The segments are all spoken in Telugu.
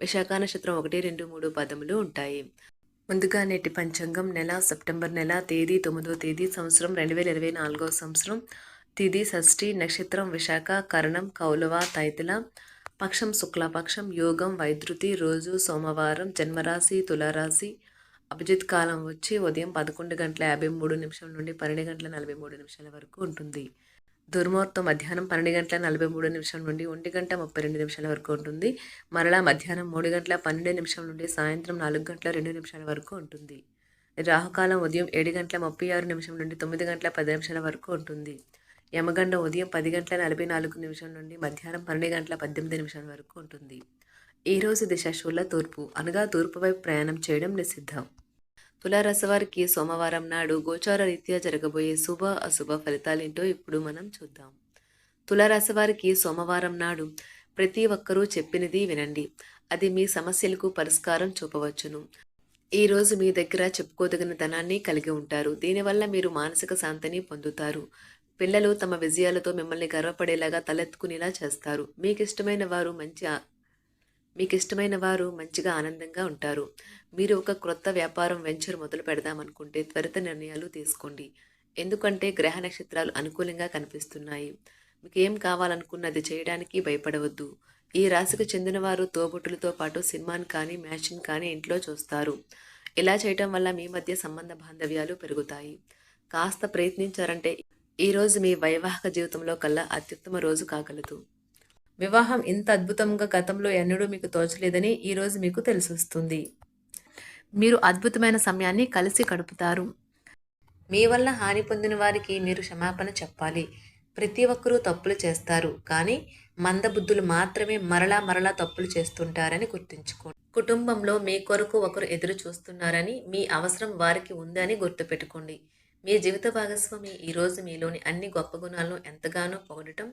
విశాఖ నక్షత్రం ఒకటి రెండు మూడు పదములు ఉంటాయి. ముందుగా నేటి పంచాంగం నెల సెప్టెంబర్ నెల తేదీ తొమ్మిదో తేదీ సంవత్సరం రెండు వేల ఇరవై నాలుగో సంవత్సరం. తిది షష్ఠి నక్షత్రం విశాఖ కరణం కౌలవ తైతుల పక్షం శుక్లపక్షం యోగం వైద్యుతి రోజు సోమవారం జన్మరాశి తులారాశి. అభిజిత్ కాలం వచ్చి ఉదయం పదకొండు గంటల యాభై మూడు నిమిషం నుండి పన్నెండు గంటల నలభై మూడు నిమిషాల వరకు ఉంటుంది. దుర్ముహూర్తం మధ్యాహ్నం పన్నెండు గంటల నలభై మూడు నిమిషం నుండి ఒంటి గంట ముప్పై రెండు నిమిషాల వరకు ఉంటుంది. మరలా మధ్యాహ్నం మూడు గంటల పన్నెండు నిమిషం నుండి సాయంత్రం నాలుగు గంటల రెండు నిమిషాల వరకు ఉంటుంది. రాహుకాలం ఉదయం ఏడు గంటల ముప్పై ఆరు నిమిషం నుండి తొమ్మిది గంటల పది నిమిషాల వరకు ఉంటుంది. యమగండ ఉదయం పది గంటల నలభై నాలుగు నిమిషం నుండి మధ్యాహ్నం పన్నెండు గంటల పద్దెనిమిది నిమిషాల వరకు ఉంటుంది. ఈ రోజు దిశ తూర్పు అనగా తూర్పు వైపు ప్రయాణం చేయడం నిషిద్ధం. తులారాశి వారికి సోమవారం నాడు గోచార రీత్యా జరగబోయే శుభ అశుభ ఫలితాలేంటో ఇప్పుడు మనం చూద్దాం. తులారాశి వారికి సోమవారం నాడు ప్రతి ఒక్కరూ చెప్పినది వినండి. అది మీ సమస్యలకు పరిష్కారం చూపవచ్చును. ఈ రోజు మీ దగ్గర చెప్పుకోదగిన ధనాన్ని కలిగి ఉంటారు. దీనివల్ల మీరు మానసిక శాంతిని పొందుతారు. పిల్లలు తమ విజయాలతో మిమ్మల్ని గర్వపడేలాగా తలెత్తుకునేలా చేస్తారు. మీకు ఇష్టమైన వారు మంచి మీకు ఇష్టమైన వారు మంచిగా ఆనందంగా ఉంటారు. మీరు ఒక క్రొత్త వ్యాపారం వెంచర్ మొదలు పెడదామనుకుంటే త్వరిత నిర్ణయాలు తీసుకోండి. ఎందుకంటే గ్రహ నక్షత్రాలు అనుకూలంగా కనిపిస్తున్నాయి. మీకు ఏం కావాలనుకున్నది చేయడానికి భయపడవద్దు. ఈ రాశికి చెందిన వారు తోబుట్టులతో పాటు సినిమాని కానీ మ్యాచింగ్ కానీ ఇంట్లో చూస్తారు. ఇలా చేయటం వల్ల మీ మధ్య సంబంధ బాంధవ్యాలు పెరుగుతాయి. కాస్త ప్రయత్నించారంటే ఈ రోజు మీ వైవాహిక జీవితంలో కల్లా అత్యుత్తమ రోజు కాగలదు. వివాహం ఇంత అద్భుతంగా గతంలో ఎన్నడూ మీకు తోచలేదని ఈరోజు మీకు తెలిసొస్తుంది. మీరు అద్భుతమైన సమయాన్ని కలిసి గడుపుతారు. మీ వల్ల హాని పొందిన వారికి మీరు క్షమాపణ చెప్పాలి. ప్రతి ఒక్కరూ తప్పులు చేస్తారు. కానీ మందబుద్ధులు మాత్రమే మరలా మరలా తప్పులు చేస్తుంటారని గుర్తుంచుకోండి. కుటుంబంలో మీ కొరకు ఒకరు ఎదురు చూస్తున్నారని మీ అవసరం వారికి ఉందని గుర్తుపెట్టుకోండి. మీ జీవిత భాగస్వామి ఈరోజు మీలోని అన్ని గొప్ప గుణాలను ఎంతగానో పొగడటం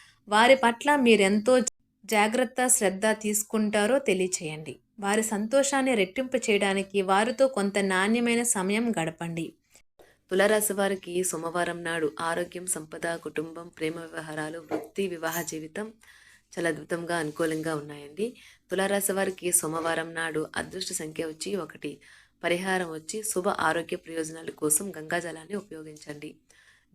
వారి పట్ల మీరెంతో జాగ్రత్త శ్రద్ధ తీసుకుంటారో తెలియచేయండి. వారి సంతోషాన్ని రెట్టింపు చేయడానికి వారితో కొంత నాణ్యమైన సమయం గడపండి. తులరాశి వారికి సోమవారం నాడు ఆరోగ్యం సంపద కుటుంబం ప్రేమ వ్యవహారాలు వృత్తి వివాహ జీవితం చాలా అద్భుతంగా అనుకూలంగా ఉన్నాయండి. తులారాశి వారికి సోమవారం నాడు అదృష్ట సంఖ్య వచ్చి ఒకటి. పరిహారం వచ్చి శుభ ఆరోగ్య ప్రయోజనాల కోసం గంగాజలాన్ని ఉపయోగించండి.